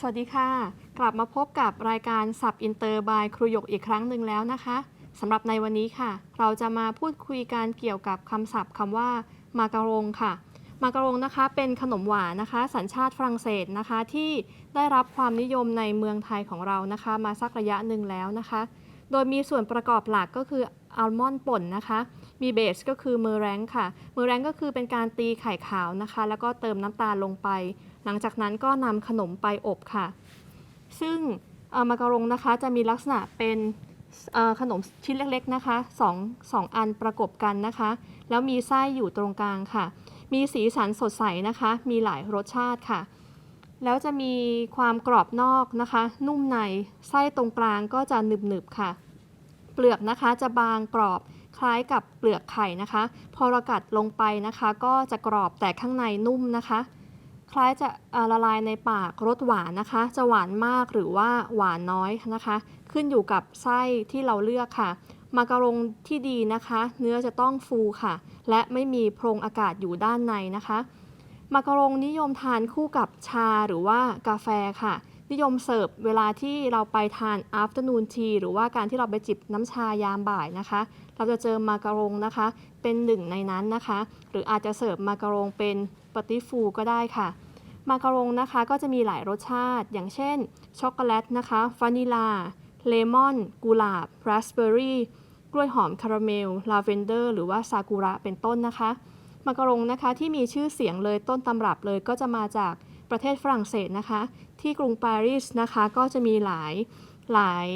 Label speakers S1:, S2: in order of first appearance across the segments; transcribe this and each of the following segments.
S1: สวัสดีค่ะ กลับมาพบกับรายการสับอินเตอร์บายครูหยกอีกครั้งหนึ่งแล้วนะคะสำหรับในวันนี้ค่ะ เราจะมาพูดคุยกันเกี่ยวกับคำศัพท์คำว่า มาการงค่ะ มาการงนะคะเป็นขนมหวานนะคะ สัญชาติฝรั่งเศสนะคะ ที่ได้รับความนิยมในเมืองไทยของเรานะคะ มาสักระยะหนึ่งแล้วนะคะ โดยมีส่วนประกอบหลักก็คืออัลมอนด์ป่นนะคะ มีเบสก็คือเมอร์แรงค่ะ เมอร์แรงก็คือเป็นการตีไข่ขาวนะคะ แล้วก็เติมน้ำตาลลงไป หลังจากนั้นก็นำขนมไปอบค่ะ ซึ่งมาการงนะคะจะมีลักษณะเป็นขนมชิ้นเล็กๆนะคะสองสองอันประกบกันนะคะ แล้วมีไส้อยู่ตรงกลางค่ะ มีสีสันสดใสนะคะ มีหลายรสชาติค่ะ แล้วจะมีความกรอบนอกนะคะ นุ่มในไส้ตรงกลางก็จะหนึบๆค่ะ เปลือกนะคะจะบางกรอบคล้ายกับเปลือกไข่นะคะ พอเรากัดลงไปนะคะ ก็จะกรอบแต่ข้างในนุ่มนะคะ คล้ายจะละลายในปากรสหวานนะคะ จะหวานมากหรือว่าหวานน้อยนะคะ ขึ้นอยู่กับไส้ที่เราเลือกค่ะมาการงที่ดีนะคะ เนื้อจะต้องฟูค่ะ และไม่มีโพรงอากาศอยู่ด้านในนะคะมาการงนิยมทานคู่กับชาหรือว่ากาแฟค่ะ นิยมเสิร์ฟเวลาที่เราไปทาน afternoon tea หรือว่าการที่เราไปจิบน้ำชายามบ่ายนะคะ เราจะเจอมาการงนะคะ เป็นหนึ่งในนั้นนะคะ หรืออาจจะเสิร์ฟมาการงเป็นปาติฟูก็ได้ค่ะ มาการงนะคะก็จะมีหลายรสชาติ อย่างเช่น ช็อกโกแลตนะคะวานิลา เลมอน กุหลาบราสเบอร์รี่ กล้วยหอมคาราเมล ลาเวนเดอร์ หรือว่าซากุระเป็นต้นนะคะ มาการงนะคะที่มีชื่อเสียงเลยต้นตำรับเลยก็จะมาจาก ประเทศฝรั่งเศสนะคะ ที่กรุงปารีสนะคะก็จะมีหลายหลาย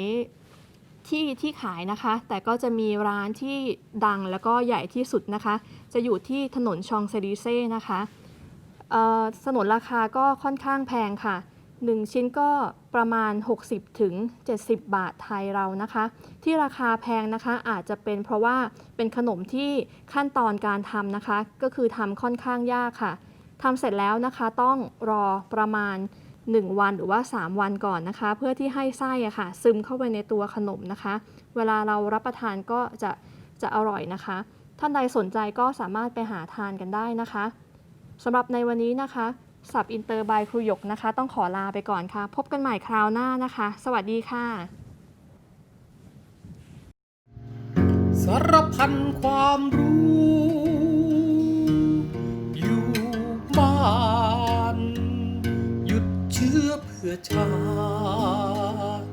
S1: ที่ที่ขายนะคะ แต่ก็จะมีร้านที่ดังแล้วก็ใหญ่ที่สุดนะคะ จะอยู่ที่ถนนชองเซลิเซ่นะคะเอ่อสนนราคาก็ค่อนข้างแพงค่ะ 1 ชิ้นก็ประมาณ 60ถึง70 บาทไทยเรานะคะ ที่ราคาแพงนะคะอาจจะเป็นเพราะว่าเป็นขนมที่ขั้นตอนการทำนะคะ ก็คือทำค่อนข้างยากค่ะ ทำเสร็จแล้วนะคะต้องรอประมาณ 1 วันหรือว่า 3 วันก่อนนะคะ เพื่อที่ให้ไส้อะค่ะ ซึมเข้าไปในตัวขนมนะคะ เวลาเรารับประทานก็จะจะอร่อยนะคะ ท่านใดสนใจก็สามารถไปหาทานกันได้นะคะสำหรับในวันนี้นะคะสับอินเตอร์บายครูหยกนะคะ ต้องขอลาไปก่อนค่ะ พบกันใหม่คราวหน้านะคะ สวัสดีค่ะ
S2: สารพันความรู้ อเพื่อชาติ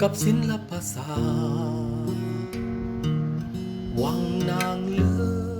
S2: กับศิลปศาสตร์วังนางเลือ